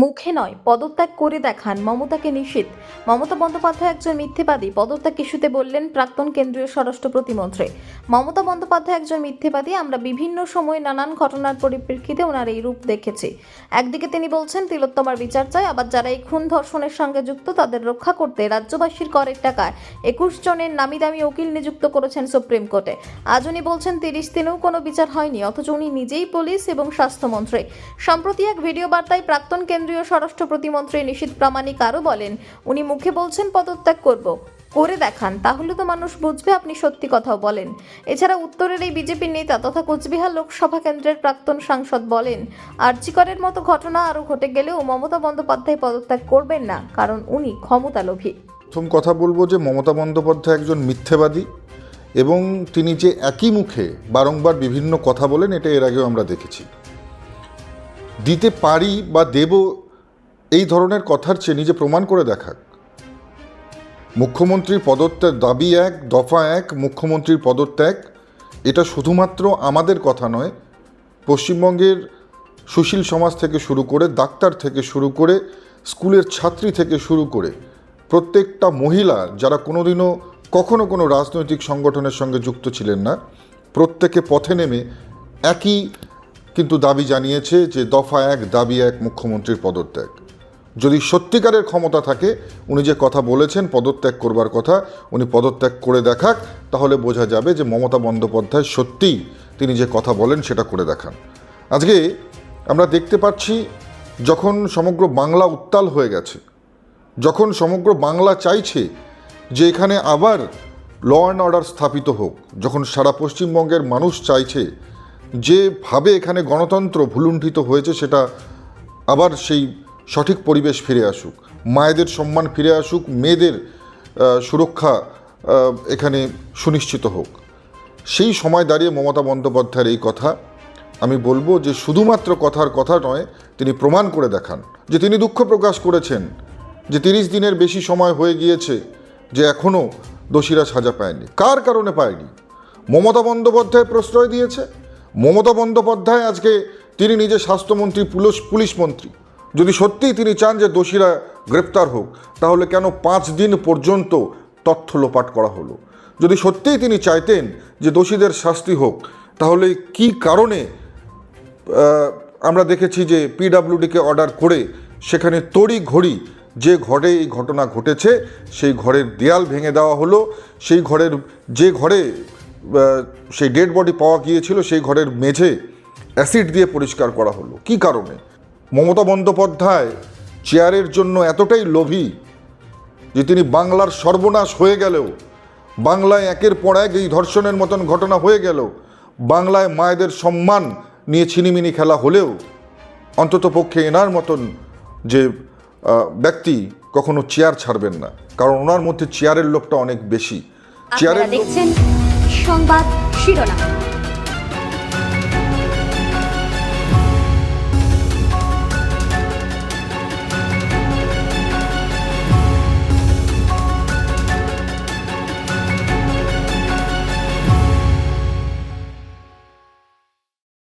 মুখে নয়, পদত্যাগ করে দেখান মমতাকে নিষিদ্ধ। মমতা বন্দ্যোপাধ্যায় একজন মিথ্যেবাদী, পদত্যাগ ইস্যুতে বললেন প্রাক্তন কেন্দ্রীয় স্বরাষ্ট্র প্রতিমন্ত্রী। মমতা বন্দ্যোপাধ্যায় একজন মিথ্যেবাদী, আমরা বিভিন্ন সময়ে নানান ঘটনার পরিপ্রেক্ষিতে ওনার এই রূপ দেখেছি। একদিকে তিনি বলছেন, তিলোত্তমার বিচার চাই আবার যারা এই খুন ধর্ষণের সঙ্গে যুক্ত, তাদের রক্ষা করতে রাজ্যবাসীর করের টাকায় একুশ জনের নামি দামি উকিল নিযুক্ত করেছেন সুপ্রিম কোর্টে। আজ উনি বলছেন, তিরিশ দিনেও কোনো বিচার হয়নি, অথচ উনি নিজেই পুলিশ এবং স্বাস্থ্যমন্ত্রী। সম্প্রতি এক ভিডিও বার্তায় প্রাক্তন কেন্দ্রীয় স্বরাষ্ট্র প্রতিমন্ত্রী নিশীত প্রামাণিক আরও বলেন, উনি মুখে বলছেন, পদত্যাগ করব। করে দেখান, তাহলে তো মানুষ বুঝবে আপনি সত্যি কথাও বলেন। এছাড়া উত্তরের এই বিজেপির নেতা তথা কোচবিহার লোকসভা কেন্দ্রের প্রাক্তন সাংসদ বলেন আর্চিকরের মতো ঘটনা আরও ঘটে গেলেও মমতা বন্দ্যোপাধ্যায় পদত্যাগ করবেন না, কারণ উনি ক্ষমতালোভী। প্রথম কথা বলব যে মমতা বন্দ্যোপাধ্যায় একজন মিথ্যেবাদী এবং তিনি যে একই মুখে বারংবার বিভিন্ন কথা বলেন, এটা এর আগেও আমরা দেখেছি। দিতে পারি বা দেব এই ধরনের কথার চেয়ে নিজে প্রমাণ করে দেখাক। মুখ্যমন্ত্রীর পদত্যাগ দাবি এক, দফা এক, মুখ্যমন্ত্রীর পদত্যাগ, এটা শুধুমাত্র আমাদের কথা নয়, পশ্চিমবঙ্গের সুশীল সমাজ থেকে শুরু করে, ডাক্তার থেকে শুরু করে, স্কুলের ছাত্রী থেকে শুরু করে, প্রত্যেকটা মহিলা, যারা কোনোদিনও কখনো কোনো রাজনৈতিক সংগঠনের সঙ্গে যুক্ত ছিলেন না, প্রত্যেকে পথে নেমে একই কিন্তু দাবি জানিয়েছে যে দফা এক, দাবি এক মুখ্যমন্ত্রীর পদত্যাগ। যদি সত্যিকারের ক্ষমতা থাকে, উনি যে কথা বলেছেন, পদত্যাগ করবার কথা, উনি পদত্যাগ করে দেখাক, তাহলে বোঝা যাবে যে মমতা বন্দ্যোপাধ্যায় সত্যিই তিনি যে কথা বলেন, সেটা করে দেখান। আজকে আমরা দেখতে পাচ্ছি, যখন সমগ্র বাংলা উত্তাল হয়ে গেছে, যখন সমগ্র বাংলা চাইছে যে এখানে আবার ল অ্যান্ড অর্ডার স্থাপিত হোক, যখন সারা পশ্চিমবঙ্গের মানুষ চাইছে যেভাবে এখানে গণতন্ত্র ভুলুণ্ঠিত হয়েছে সেটা আবার সেই সঠিক পরিবেশ ফিরে আসুক। মায়েদের সম্মান ফিরে আসুক, মেয়েদের সুরক্ষা এখানে সুনিশ্চিত হোক। সেই সময় দাঁড়িয়ে মমতা বন্দ্যোপাধ্যায়ের এই কথা, আমি বলব যে শুধুমাত্র কথার কথা নয়, তিনি প্রমাণ করে দেখান যে তিনি দুঃখ প্রকাশ করেছেন, যে তিরিশ দিনের বেশি সময় হয়ে গিয়েছে যে এখনও দোষীরা সাজা পায়নি। কার কারণে পায়নি? মমতা বন্দ্যোপাধ্যায় প্রশ্রয় দিয়েছে? মমতা বন্দ্যোপাধ্যায় আজকে তিনি নিজে স্বাস্থ্যমন্ত্রী পুলিশ পুলিশ মন্ত্রী। যদি সত্যিই তিনি চান যে দোষীরা গ্রেপ্তার হোক, তাহলে কেন পাঁচ দিন পর্যন্ত তথ্য লোপাট করা হলো? যদি সত্যিই তিনি চাইতেন যে দোষীদের শাস্তি হোক, তাহলে কি কারণে আমরা দেখেছি যে পিডাব্লিউডিকে অর্ডার করে সেখানে তড়ি ঘড়ি যে ঘরে এই ঘটনা ঘটেছে, সেই ঘরের দেয়াল ভেঙে দেওয়া হলো। সেই ঘরের, যে ঘরে সেই ডেড বডি পাওয়া গিয়েছিল সেই ঘরের মেঝে অ্যাসিড দিয়ে পরিষ্কার করা হলো। কি কারণে? মমতা বন্দ্যোপাধ্যায় চেয়ারের জন্য এতটাই লোভী যে তিনি বাংলার সর্বনাশ হয়ে গেলেও বাংলায় একের পর এক এই ধর্ষণের মতন ঘটনা হয়ে গেল বাংলায় মায়েদের সম্মান নিয়ে ছিনিমিনি খেলা হলেও অন্তত পক্ষে এনার মতন যে ব্যক্তি কখনো চেয়ার ছাড়বেন না। কারণ ওনার মধ্যে চেয়ারের লোভটা অনেক বেশি। চেয়ারের দেখছেন? সংবাদ শিরোনাম।